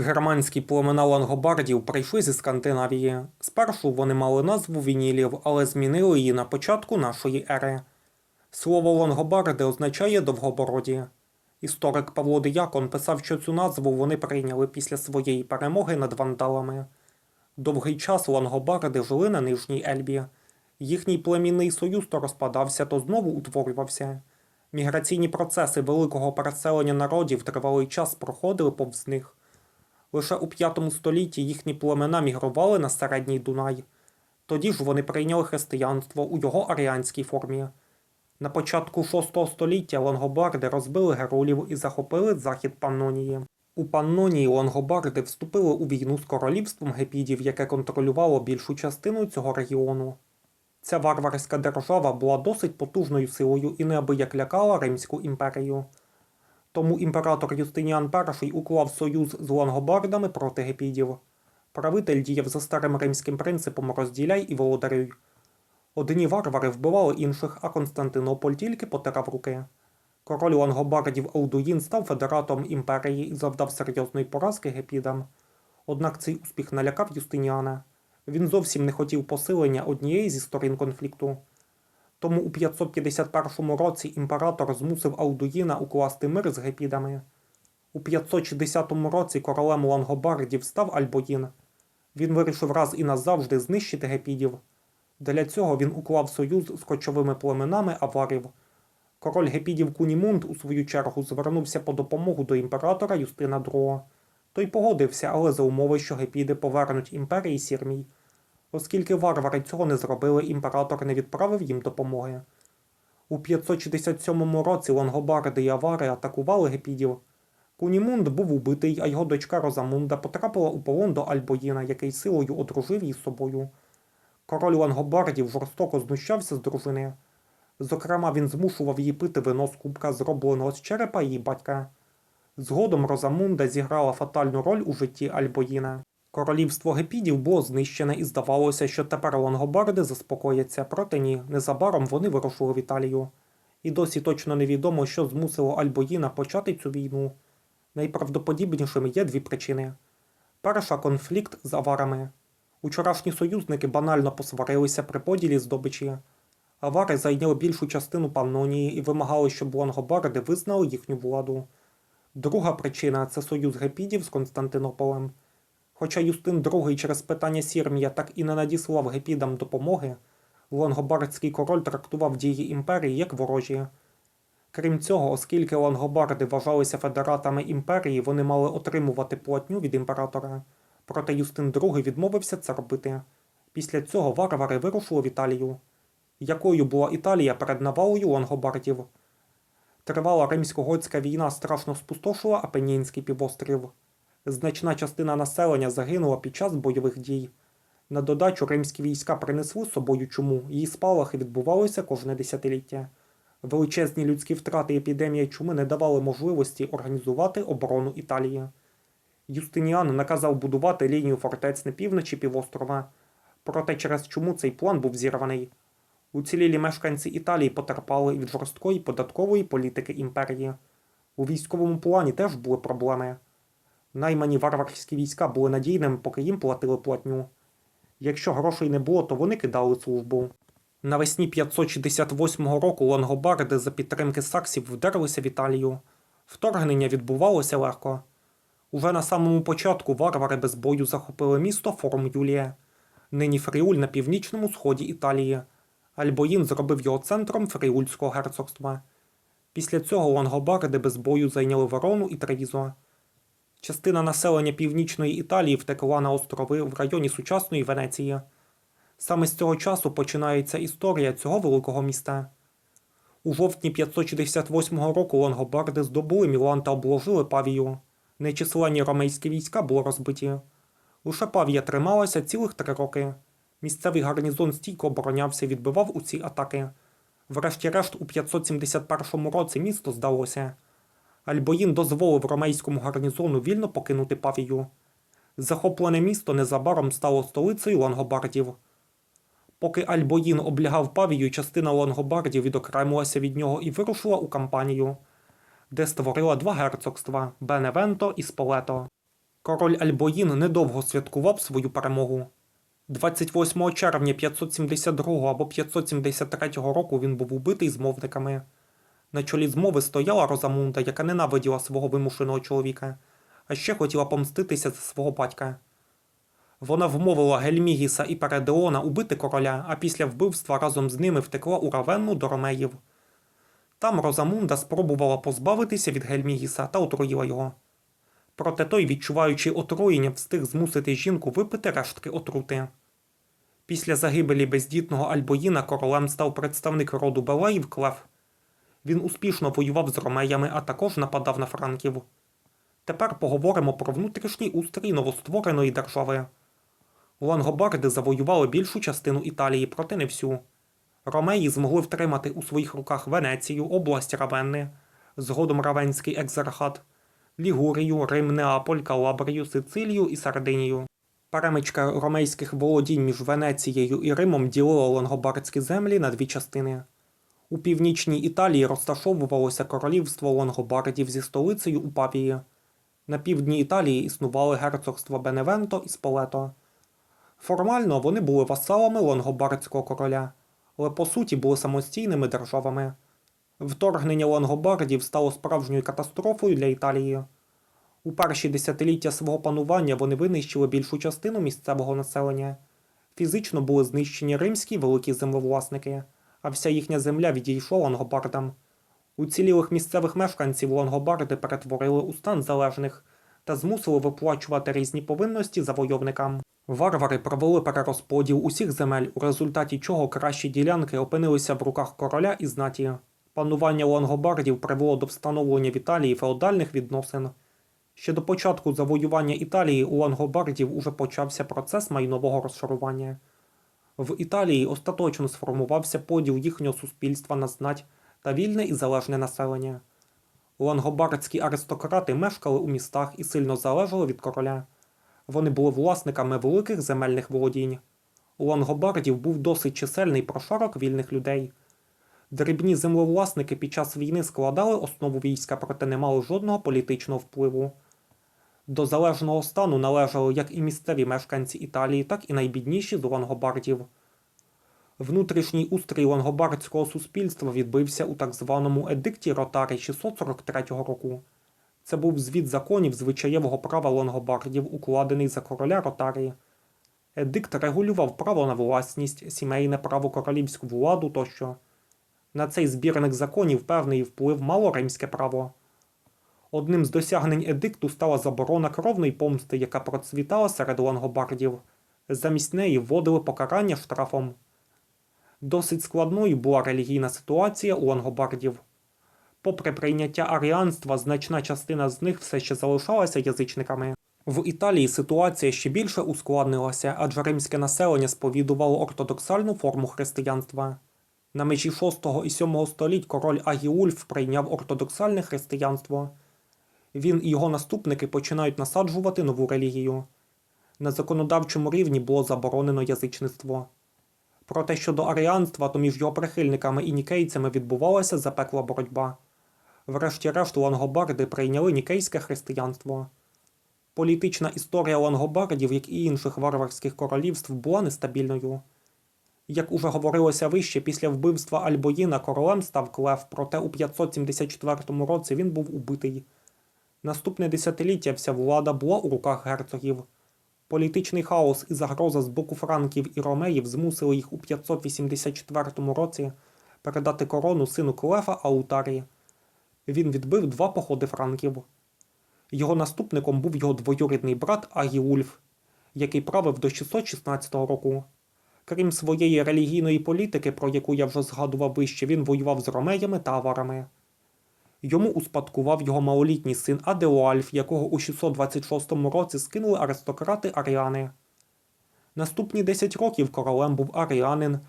Германські племена лангобардів прийшли зі Скандинавії. Спершу вони мали назву вінілів, але змінили її на початку нашої ери. Слово лангобарди означає довгобороді. Історик Павло Диякон писав, що цю назву вони прийняли після своєї перемоги над вандалами. Довгий час лангобарди жили на Нижній Ельбі. Їхній племінний союз то розпадався, то знову утворювався. Міграційні процеси великого переселення народів тривалий час проходили повз них. Лише у V столітті їхні племена мігрували на середній Дунай. Тоді ж вони прийняли християнство у його аріанській формі. На початку VI століття лангобарди розбили герулів і захопили захід Паннонії. У Паннонії лангобарди вступили у війну з королівством гепідів, яке контролювало більшу частину цього регіону. Ця варварська держава була досить потужною силою і неабияк лякала Римську імперію. Тому імператор Юстиніан І уклав союз з лангобардами проти гепідів. Правитель діяв за старим римським принципом розділяй і володарюй. Одні варвари вбивали інших, а Константинополь тільки потирав руки. Король лангобардів Алдуїн став федератом імперії і завдав серйозної поразки гепідам. Однак цей успіх налякав Юстиніана. Він зовсім не хотів посилення однієї зі сторін конфлікту. Тому у 551 році імператор змусив Алдуїна укласти мир з гепідами. У 560 році королем лангобардів став Альбоїн. Він вирішив раз і назавжди знищити гепідів. Для цього він уклав союз з кочовими племенами аварів. Король гепідів Кунімунд у свою чергу звернувся по допомогу до імператора Юстина II. Той погодився, але за умови, що гепіди повернуть імперії Сірмій. Оскільки варвари цього не зробили, імператор не відправив їм допомоги. У 567 році лангобарди і авари атакували гепідів. Кунімунд був убитий, а його дочка Розамунда потрапила у полон до Альбоїна, який силою одружив її з собою. Король лангобардів жорстоко знущався з дружини. Зокрема, він змушував її пити вино з кубка, зробленого з черепа її батька. Згодом Розамунда зіграла фатальну роль у житті Альбоїна. Королівство гепідів було знищене і здавалося, що тепер лангобарди заспокояться, проте ні, незабаром вони вирушили в Італію. І досі точно невідомо, що змусило Альбоїна почати цю війну. Найправдоподібнішими є дві причини. Перша конфлікт з аварами. Учорашні союзники банально посварилися при поділі здобичі. Авари зайняли більшу частину Паннонії і вимагали, щоб лангобарди визнали їхню владу. Друга причина це союз гепідів з Константинополем. Хоча Юстин II через питання Сірмія так і не надіслав гепідам допомоги, лангобардський король трактував дії імперії як ворожі. Крім цього, оскільки лангобарди вважалися федератами імперії, вони мали отримувати платню від імператора. Проте Юстин II відмовився це робити. Після цього варвари вирушили в Італію. Якою була Італія перед навалою лангобардів? Тривала римсько-готська війна страшно спустошила Апенінський півострів. Значна частина населення загинула під час бойових дій. На додачу римські війська принесли з собою чуму, її спалахи відбувалися кожне десятиліття. Величезні людські втрати і епідемія чуми не давали можливості організувати оборону Італії. Юстиніан наказав будувати лінію фортець на півночі півострова, проте через чуму цей план був зірваний. Уцілілі мешканці Італії потерпали від жорсткої податкової політики імперії. У військовому плані теж були проблеми. Наймані варварські війська були надійними, поки їм платили платню. Якщо грошей не було, то вони кидали службу. Навесні 568 року лангобарди за підтримки саксів вдерлися в Італію. Вторгнення відбувалося легко. Уже на самому початку варвари без бою захопили місто Форум Юлія, нині Фріуль на північному сході Італії. Альбоїн зробив його центром Фріульського герцогства. Після цього лангобарди без бою зайняли Верону і Тревізо. Частина населення північної Італії втекла на острови в районі сучасної Венеції. Саме з цього часу починається історія цього великого міста. У жовтні 568 року лангобарди здобули Мілан та обложили Павію. Нечисленні ромейські війська були розбиті. Лише Павія трималася цілих три роки. Місцевий гарнізон стійко оборонявся і відбивав усі атаки. Врешті-решт, у 571 році місто здалося. Альбоїн дозволив ромейському гарнізону вільно покинути Павію. Захоплене місто незабаром стало столицею лангобардів. Поки Альбоїн облягав Павію, частина лангобардів відокремилася від нього і вирушила у кампанію, де створила два герцогства Беневенто і Сполето. Король Альбоїн недовго святкував свою перемогу. 28 червня 572 або 573 року він був убитий змовниками. На чолі змови стояла Розамунда, яка ненавиділа свого вимушеного чоловіка, а ще хотіла помститися за свого батька. Вона вмовила Гельмігіса і Передеона убити короля, а після вбивства разом з ними втекла у Равенну до Ромеїв. Там Розамунда спробувала позбавитися від Гельмігіса та отруїла його. Проте той, відчуваючи отруєння, встиг змусити жінку випити рештки отрути. Після загибелі бездітного Альбоїна королем став представник роду Белаїв Клев. Він успішно воював з ромеями, а також нападав на франків. Тепер поговоримо про внутрішній устрій новоствореної держави. Лангобарди завоювали більшу частину Італії, проте не всю. Ромеї змогли втримати у своїх руках Венецію, область Равенни, згодом Равенський екзархат, Лігурію, Рим, Неаполь, Калабрію, Сицилію і Сардинію. Перемичка ромейських володінь між Венецією і Римом ділила лонгобардські землі на дві частини. У північній Італії розташовувалося королівство лонгобардів зі столицею у Павії. На півдні Італії існували герцогства Беневенто і Сполето. Формально вони були васалами лонгобардського короля, але по суті були самостійними державами. Вторгнення лонгобардів стало справжньою катастрофою для Італії. У перші десятиліття свого панування вони винищили більшу частину місцевого населення. Фізично були знищені римські великі землевласники, а вся їхня земля відійшла лонгобардам. Уцілілих місцевих мешканців лонгобарди перетворили у стан залежних та змусили виплачувати різні повинності завойовникам. Варвари провели перерозподіл усіх земель, у результаті чого кращі ділянки опинилися в руках короля і знаті. Панування лонгобардів привело до встановлення в Італії феодальних відносин. Ще до початку завоювання Італії у лангобардів уже почався процес майнового розшарування. В Італії остаточно сформувався поділ їхнього суспільства на знать та вільне і залежне населення. Лангобардські аристократи мешкали у містах і сильно залежали від короля. Вони були власниками великих земельних володінь. У лангобардів був досить чисельний прошарок вільних людей. Дрібні землевласники під час війни складали основу війська, проте не мали жодного політичного впливу. До залежного стану належали як і місцеві мешканці Італії, так і найбідніші з лангобардів. Внутрішній устрій лангобардського суспільства відбився у так званому едикті Ротари 643 року. Це був звіт законів звичаєвого права лангобардів, укладений за короля Ротарії. Едикт регулював право на власність, сімейне право королівську владу тощо. На цей збірник законів певний вплив мало римське право. Одним з досягнень едикту стала заборона кровної помсти, яка процвітала серед лангобардів. Замість неї вводили покарання штрафом. Досить складною була релігійна ситуація у лангобардів. Попри прийняття аріанства, значна частина з них все ще залишалася язичниками. В Італії ситуація ще більше ускладнилася, адже римське населення сповідувало ортодоксальну форму християнства. На межі 6 і 7 століть король Агіульф прийняв ортодоксальне християнство. Він і його наступники починають насаджувати нову релігію. На законодавчому рівні було заборонено язичництво. Проте щодо аріанства, то між його прихильниками і нікейцями відбувалася запекла боротьба. Врешті-решт лангобарди прийняли нікейське християнство. Політична історія лангобардів, як і інших варварських королівств, була нестабільною. Як уже говорилося вище, після вбивства Альбоїна королем став Клев, проте у 574 році він був убитий. Наступне десятиліття вся влада була у руках герцогів. Політичний хаос і загроза з боку франків і ромеїв змусили їх у 584 році передати корону сину Клефа Аутарі. Він відбив два походи франків. Його наступником був його двоюрідний брат Агіульф, який правив до 616 року. Крім своєї релігійної політики, про яку я вже згадував вище, він воював з ромеями та аварами. Йому успадкував його малолітній син Адеуальф, якого у 626 році скинули аристократи Аріани. Наступні 10 років королем був аріанин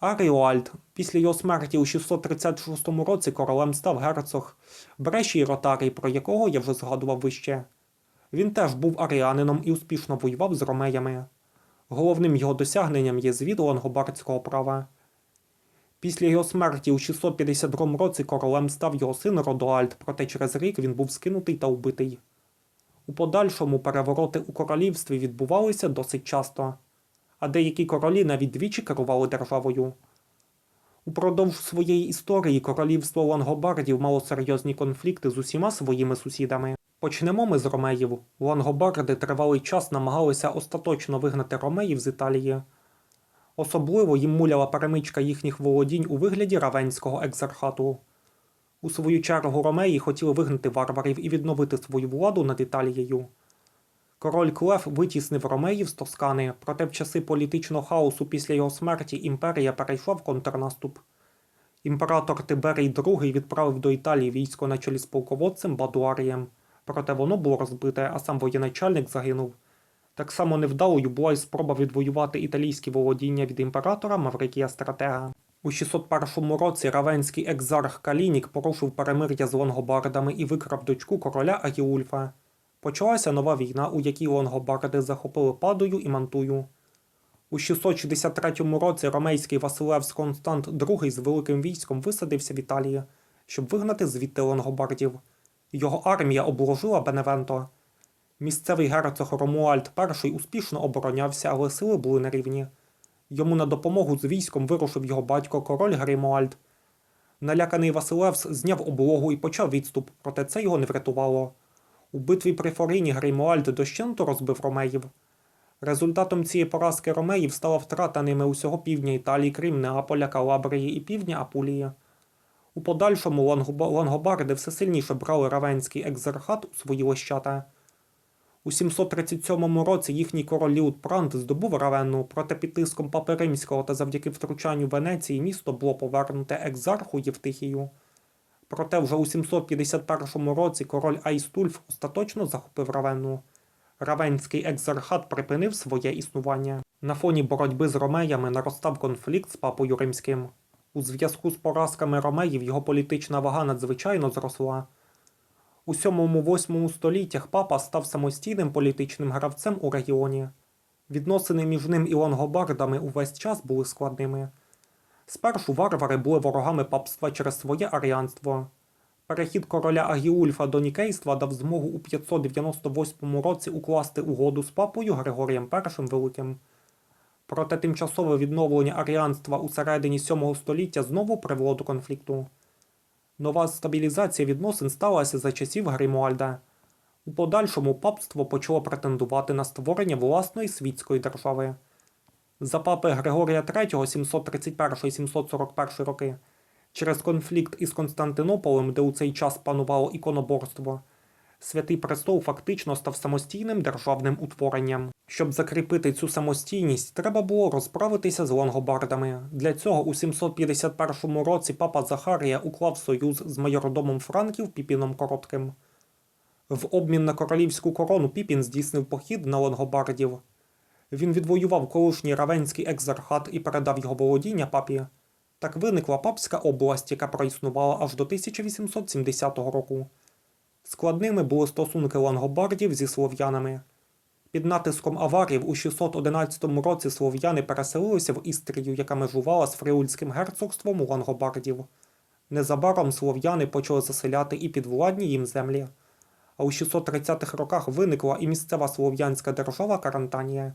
Аріуальд. Після його смерті у 636 році королем став герцог Брешій Ротарій, про якого я вже згадував вище. Він теж був аріанином і успішно воював з ромеями. Головним його досягненням є звіт лангобардського права. Після його смерті у 652 році королем став його син Родоальд, проте через рік він був скинутий та вбитий. У подальшому перевороти у королівстві відбувалися досить часто, а деякі королі навіть двічі керували державою. Упродовж своєї історії королівство лангобардів мало серйозні конфлікти з усіма своїми сусідами. Почнемо ми з ромеїв. Лангобарди тривалий час намагалися остаточно вигнати ромеїв з Італії. Особливо їм муляла перемичка їхніх володінь у вигляді равенського екзархату. У свою чергу ромеї хотіли вигнати варварів і відновити свою владу над Італією. Король Клев витіснив ромеїв з Тоскани, проте в часи політичного хаосу після його смерті імперія перейшла в контрнаступ. Імператор Тиберій II відправив до Італії військо на чолі з полководцем Бадуарієм, проте воно було розбите, а сам воєначальник загинув. Так само невдалою була й спроба відвоювати італійські володіння від імператора Маврикія Стратега. У 601 році равенський екзарх Калінік порушив перемир'я з лонгобардами і викрав дочку короля Агіульфа. Почалася нова війна, у якій лонгобарди захопили Падую і Мантую. У 663 році ромейський Василевс Констант II з великим військом висадився в Італії, щоб вигнати звідти лонгобардів. Його армія обложила Беневенто. Місцевий герцог Ромуальд І успішно оборонявся, але сили були нерівні. Йому на допомогу з військом вирушив його батько король Греймуальд. Наляканий Василевс зняв облогу і почав відступ, проте це його не врятувало. У битві при Форіні Греймуальд дощенту розбив ромеїв. Результатом цієї поразки ромеїв стала втрата ними усього півдня Італії, крім Неаполя, Калабрії і півдня Апулії. У подальшому лангоба- лангобарди все сильніше брали равенський екзархат у свої лищата. У 737 році їхній король Ліутпранд здобув Равенну, проте під тиском Папи Римського та завдяки втручанню Венеції місто було повернуте екзарху Євтихію. Проте вже у 751 році король Айстульф остаточно захопив Равенну. Равенський екзархат припинив своє існування. На фоні боротьби з ромеями наростав конфлікт з папою римським. У зв'язку з поразками ромеїв його політична вага надзвичайно зросла. У 7-8 століттях папа став самостійним політичним гравцем у регіоні. Відносини між ним і лонгобардами увесь час були складними. Спершу варвари були ворогами папства через своє аріанство. Перехід короля Агіульфа до нікейства дав змогу у 598 році укласти угоду з папою Григорієм І Великим. Проте тимчасове відновлення аріанства у середині 7 століття знову привело до конфлікту. Нова стабілізація відносин сталася за часів Гримуальда. У подальшому папство почало претендувати на створення власної світської держави. За папи Григорія III 731-741 роки через конфлікт із Константинополем, де у цей час панувало іконоборство, Святий престол фактично став самостійним державним утворенням. Щоб закріпити цю самостійність, треба було розправитися з лонгобардами. Для цього у 751 році папа Захарія уклав союз з майордомом Франків Піпіном Коротким. В обмін на королівську корону Піпін здійснив похід на лонгобардів. Він відвоював колишній равенський екзархат і передав його володіння папі. Так виникла папська область, яка проіснувала аж до 1870 року. Складними були стосунки лангобардів зі слов'янами. Під натиском аварів у 611 році слов'яни переселилися в Істрію, яка межувала з фриульським герцогством лангобардів. Незабаром слов'яни почали заселяти і підвладні їм землі. А у 630-х роках виникла і місцева слов'янська держава Карантанія.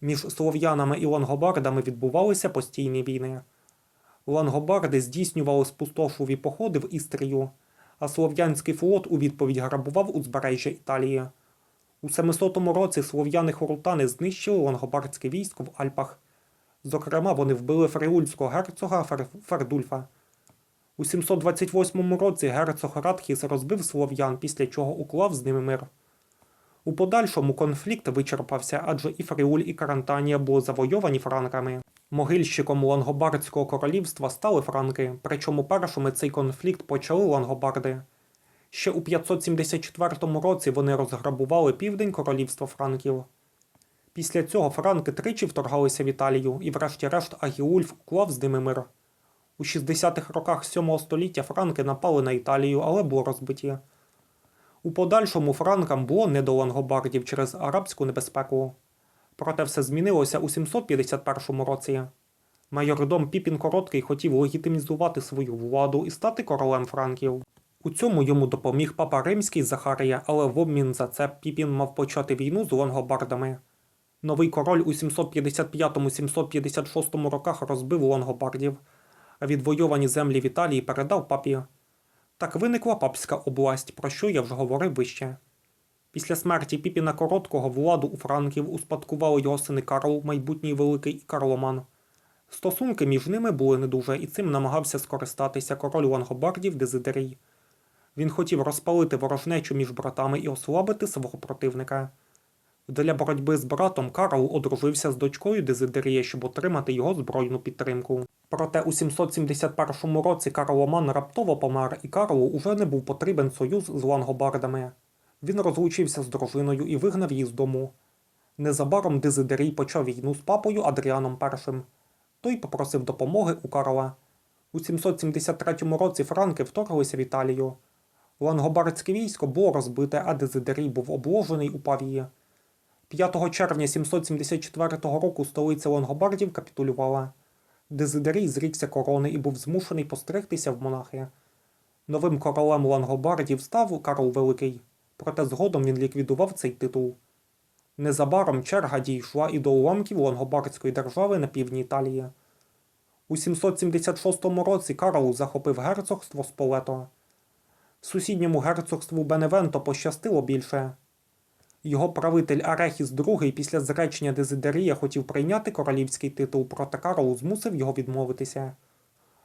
Між слов'янами і лангобардами відбувалися постійні війни. Лангобарди здійснювали спустошливі походи в Істрію, а слов'янський флот у відповідь грабував узбережжя Італії. У 700 році слов'яни-хорутани знищили лангобардське військо в Альпах. Зокрема, вони вбили фриульського герцога Фер... Фердульфа. У 728 році герцог Радхіс розбив слов'ян, після чого уклав з ними мир. У подальшому конфлікт вичерпався, адже і Фриуль, і Карантанія були завойовані франками. Могильщиком Лангобардського королівства стали франки, причому першими цей конфлікт почали лангобарди. Ще у 574 році вони розграбували південь королівства франків. Після цього франки тричі вторгалися в Італію, і врешті-решт Агіульф уклав з ними мир. У 60-х роках 7 століття франки напали на Італію, але були розбиті. У подальшому франкам було не до лангобардів через арабську небезпеку. Проте все змінилося у 751 році. Майордом Піпін Короткий хотів легітимізувати свою владу і стати королем франків. У цьому йому допоміг папа римський Захарія, але в обмін за це Піпін мав почати війну з лонгобардами. Новий король у 755-756 роках розбив лонгобардів, а відвойовані землі в Італії передав папі. Так виникла папська область, про що я вже говорив вище. Після смерті Піпіна Короткого владу у франків успадкували його сини Карл, майбутній великий і Карломан. Стосунки між ними були не дуже, і цим намагався скористатися король лангобардів Дезидерій. Він хотів розпалити ворожнечу між братами і ослабити свого противника. Для боротьби з братом Карл одружився з дочкою Дезидерія, щоб отримати його збройну підтримку. Проте у 771 році Карломан раптово помер, і Карлу уже не був потрібен союз з лангобардами. Він розлучився з дружиною і вигнав її з дому. Незабаром Дезидерій почав війну з папою Адріаном І. Той попросив допомоги у Карла. У 773 році франки вторглися в Італію. Лангобардське військо було розбите, а Дезидерій був обложений у Павії. 5 червня 774 року столиця лангобардів капітулювала. Дезидерій зрікся корони і був змушений постригтися в монахи. Новим королем лангобардів став Карл Великий, проте згодом він ліквідував цей титул. Незабаром черга дійшла і до уламків лангобардської держави на півдні Італії. У 776 році Карл захопив герцогство Сполето. Сусідньому герцогству Беневенто пощастило більше. Його правитель Арехіс II після зречення Дезидерія хотів прийняти королівський титул, проте Карл змусив його відмовитися.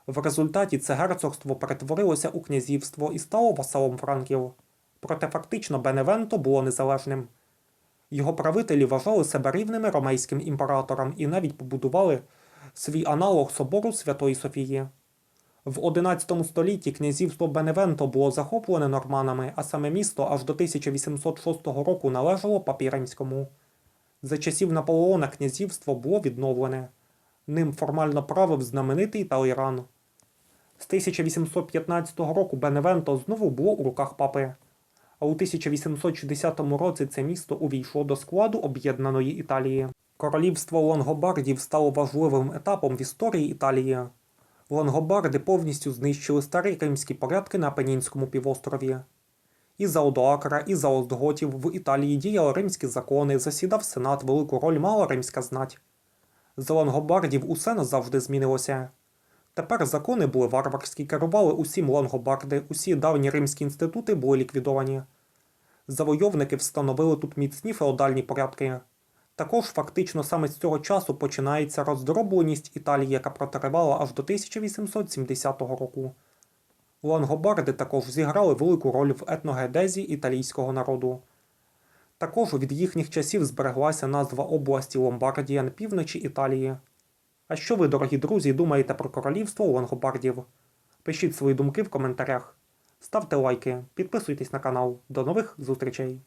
В результаті це герцогство перетворилося у князівство і стало васалом франків. Проте фактично Беневенто було незалежним. Його правителі вважали себе рівними ромейським імператорам і навіть побудували свій аналог собору Святої Софії. В XI столітті князівство Беневенто було захоплене норманами, а саме місто аж до 1806 року належало папіремському. За часів Наполеона князівство було відновлене. Ним формально правив знаменитий Талейран. З 1815 року Беневенто знову було у руках папи. А у 1860 році це місто увійшло до складу об'єднаної Італії. Королівство лонгобардів стало важливим етапом в історії Італії. Лонгобарди повністю знищили старі римські порядки на Апенінському півострові. І за Одоакра, і за Остготів в Італії діяли римські закони, засідав сенат, велику роль мала римська знать. За лонгобардів усе назавжди змінилося. Тепер закони були варварські, керували усім лонгобарди, усі давні римські інститути були ліквідовані. Завойовники встановили тут міцні феодальні порядки. Також фактично саме з цього часу починається роздробленість Італії, яка протривала аж до 1870 року. Лангобарди також зіграли велику роль в етногедезі італійського народу. Також від їхніх часів збереглася назва області Ломбардія на півночі Італії. А що ви, дорогі друзі, думаєте про королівство лонгобардів? Пишіть свої думки в коментарях. Ставте лайки, підписуйтесь на канал. До нових зустрічей!